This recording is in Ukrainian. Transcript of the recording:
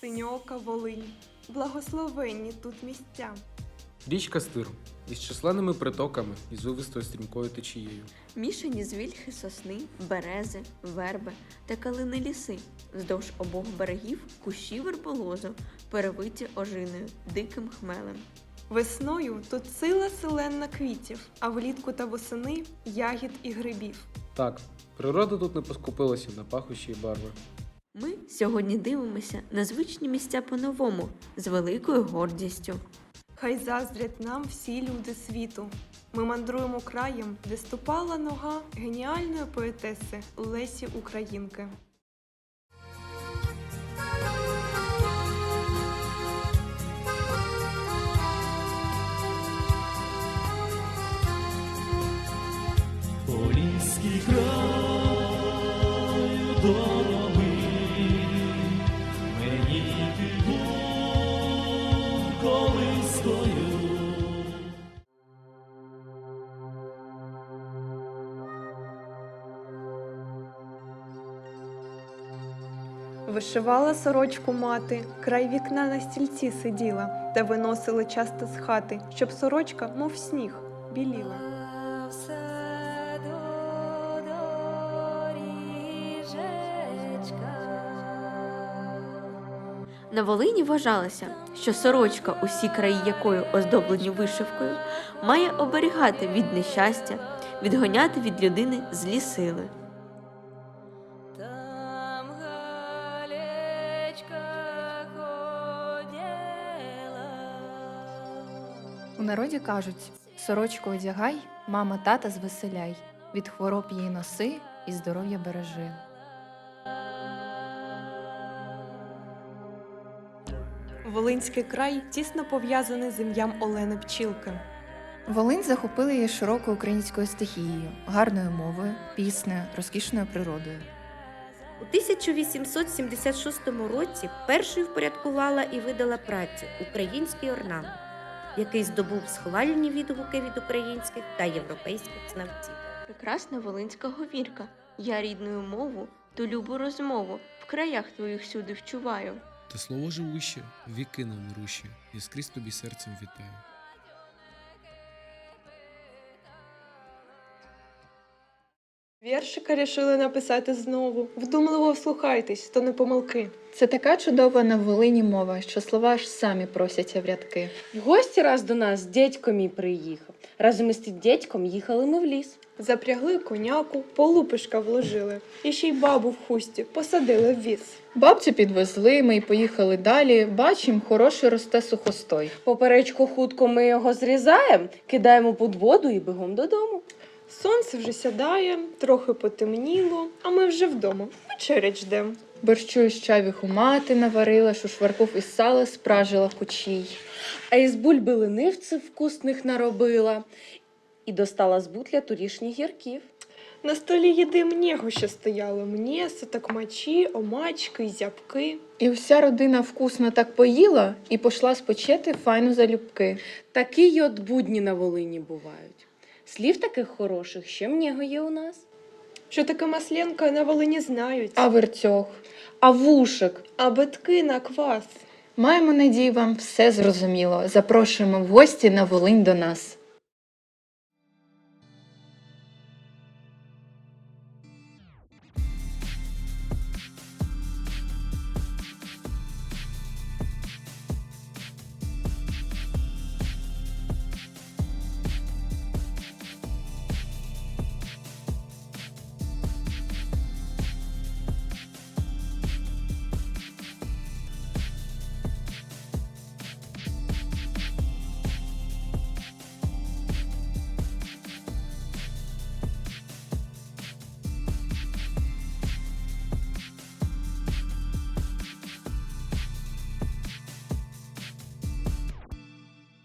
Синьока Волинь, благословенні тут місця. Річка Стир із численними притоками і зувистою стрімкою течією. Мішані з вільхи сосни, берези, верби та калини ліси. Вздовж обох берегів кущі верболозу, перевиті ожиною, диким хмелем. Весною тут сила селенна квітів, а влітку та восени ягід і грибів. Так, природа тут не поскупилася на пахощі й барви. Сьогодні дивимося на звичні місця по-новому, з великою гордістю. Хай заздрять нам всі люди світу. Ми мандруємо краєм, де ступала нога геніальної поетеси Лесі Українки. Поліський край Вишивала сорочку мати, край вікна на стільці сиділа, та виносила часто з хати, щоб сорочка, мов сніг, біліла. На Волині вважалося, що сорочка, усі краї якої оздоблені вишивкою, має оберігати від нещастя, відгоняти від людини злі сили. У народі кажуть: сорочку одягай, мама тата звеселяй, від хвороб її носи і здоров'я бережи. Волинський край тісно пов'язаний з ім'ям Олени Пчілки. Волинь захопила її широкою українською стихією, гарною мовою, піснею, розкішною природою. У 1876 році першою впорядкувала і видала працю Український орнамент, який здобув схвальні відгуки від українських та європейських знавців. Прекрасна волинська говірка. Я рідною мову, ту любу розмову в краях твоїх сюди вчуваю. Та слово живуще, віки нам руші, я скрізь тобі серцем вітаю. Віршика рішили написати знову. Вдумливо вслухайтесь, то не помилки. Це така чудова на Волині мова, що слова аж самі просяться в рядки. В гості раз до нас дядько мій приїхав. Разом із тим дядьком їхали ми в ліс. Запрягли коняку, полупишка вложили, і ще й бабу в хусті посадили в віз. Бабцю підвезли, ми й поїхали далі. Бачим, хороший росте сухостой. Поперечку хутко ми його зрізаємо, кидаємо під воду і бігом додому. Сонце вже сядає, трохи потемніло, а ми вже вдома. Вечерять ждем. Борщу із чавіху мати наварила, шушварков із сала спражила кучій. А із бульби ленивців вкусних наробила і достала з бутля турішніх гірків. На столі їди мнєго ще стояло. М'єсо, такмачі, омачки, зябки. І вся родина вкусно так поїла і пішла спочити файну залюбки. Такі й от будні на Волині бувають. Слів таких хороших ще мнєго є у нас. Що таке масленка на Волині знають, А вертьох. А вушик а битки на квас. Маємо надію, вам все зрозуміло. Запрошуємо в гості на Волинь до нас.